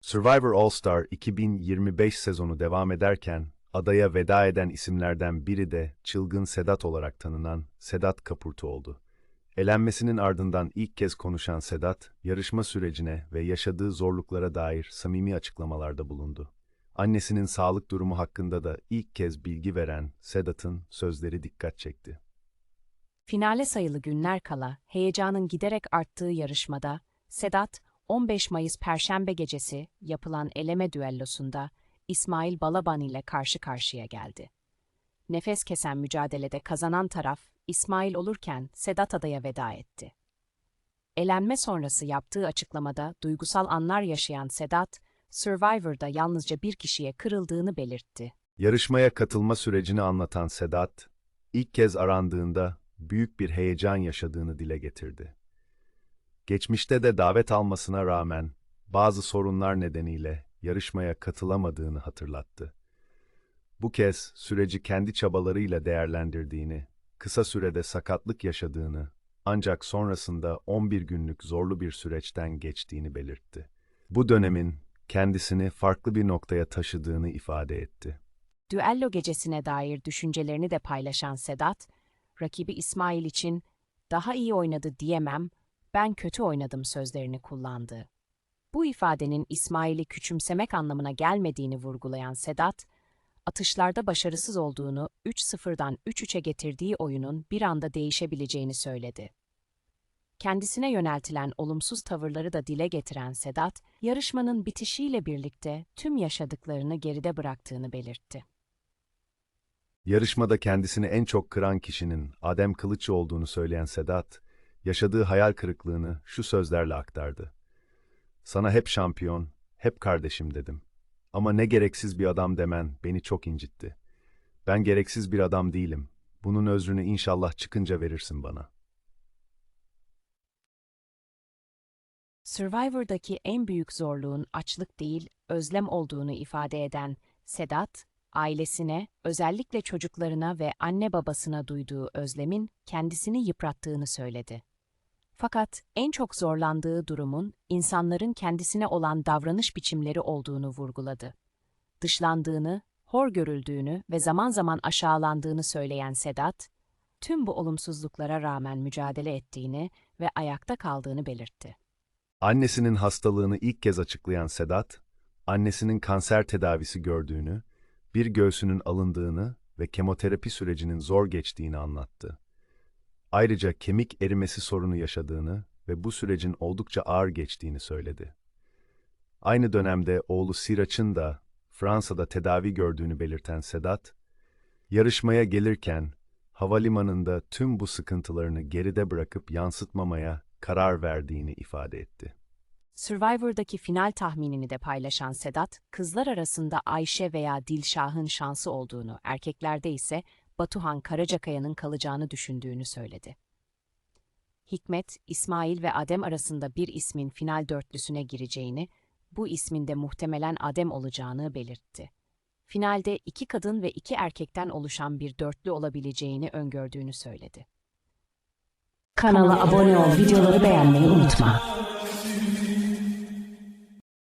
Survivor All Star 2025 sezonu devam ederken adaya veda eden isimlerden biri de çılgın Sedat olarak tanınan Sedat Kapurtu oldu. Elenmesinin ardından ilk kez konuşan Sedat, yarışma sürecine ve yaşadığı zorluklara dair samimi açıklamalarda bulundu. Annesinin sağlık durumu hakkında da ilk kez bilgi veren Sedat'ın sözleri dikkat çekti. Finale sayılı günler kala heyecanın giderek arttığı yarışmada Sedat 15 Mayıs Perşembe gecesi yapılan eleme düellosunda İsmail Balaban ile karşı karşıya geldi. Nefes kesen mücadelede kazanan taraf İsmail olurken Sedat adaya veda etti. Elenme sonrası yaptığı açıklamada duygusal anlar yaşayan Sedat, Survivor'da yalnızca bir kişiye kırıldığını belirtti. Yarışmaya katılma sürecini anlatan Sedat, ilk kez arandığında büyük bir heyecan yaşadığını dile getirdi. Geçmişte de davet almasına rağmen bazı sorunlar nedeniyle yarışmaya katılamadığını hatırlattı. Bu kez süreci kendi çabalarıyla değerlendirdiğini, kısa sürede sakatlık yaşadığını ancak sonrasında 11 günlük zorlu bir süreçten geçtiğini belirtti. Bu dönemin kendisini farklı bir noktaya taşıdığını ifade etti. Düello gecesine dair düşüncelerini de paylaşan Sedat, rakibi İsmail için daha iyi oynadı diyemem, ben kötü oynadım sözlerini kullandı. Bu ifadenin İsmail'i küçümsemek anlamına gelmediğini vurgulayan Sedat, atışlarda başarısız olduğunu 3-0'dan 3-3'e getirdiği oyunun bir anda değişebileceğini söyledi. Kendisine yöneltilen olumsuz tavırları da dile getiren Sedat, yarışmanın bitişiyle birlikte tüm yaşadıklarını geride bıraktığını belirtti. Yarışmada kendisini en çok kıran kişinin Adem Kılıç olduğunu söyleyen Sedat, yaşadığı hayal kırıklığını şu sözlerle aktardı. Sana hep şampiyon, hep kardeşim dedim. Ama ne gereksiz bir adam demen beni çok incitti. Ben gereksiz bir adam değilim. Bunun özrünü inşallah çıkınca verirsin bana. Survivor'daki en büyük zorluğun açlık değil, özlem olduğunu ifade eden Sedat, ailesine, özellikle çocuklarına ve anne babasına duyduğu özlemin kendisini yıprattığını söyledi. Fakat en çok zorlandığı durumun insanların kendisine olan davranış biçimleri olduğunu vurguladı. Dışlandığını, hor görüldüğünü ve zaman zaman aşağılandığını söyleyen Sedat, tüm bu olumsuzluklara rağmen mücadele ettiğini ve ayakta kaldığını belirtti. Annesinin hastalığını ilk kez açıklayan Sedat, annesinin kanser tedavisi gördüğünü, bir göğsünün alındığını ve kemoterapi sürecinin zor geçtiğini anlattı. Ayrıca kemik erimesi sorunu yaşadığını ve bu sürecin oldukça ağır geçtiğini söyledi. Aynı dönemde oğlu Siraç'ın da Fransa'da tedavi gördüğünü belirten Sedat, yarışmaya gelirken havalimanında tüm bu sıkıntılarını geride bırakıp yansıtmamaya karar verdiğini ifade etti. Survivor'daki final tahminini de paylaşan Sedat, kızlar arasında Ayşe veya Dilşah'ın şansı olduğunu, erkeklerde ise Batuhan Karacakaya'nın kalacağını düşündüğünü söyledi. Hikmet, İsmail ve Adem arasında bir ismin final dörtlüsüne gireceğini, bu ismin de muhtemelen Adem olacağını belirtti. Finalde iki kadın ve iki erkekten oluşan bir dörtlü olabileceğini öngördüğünü söyledi. Kanala abone ol, videoları beğenmeyi unutma.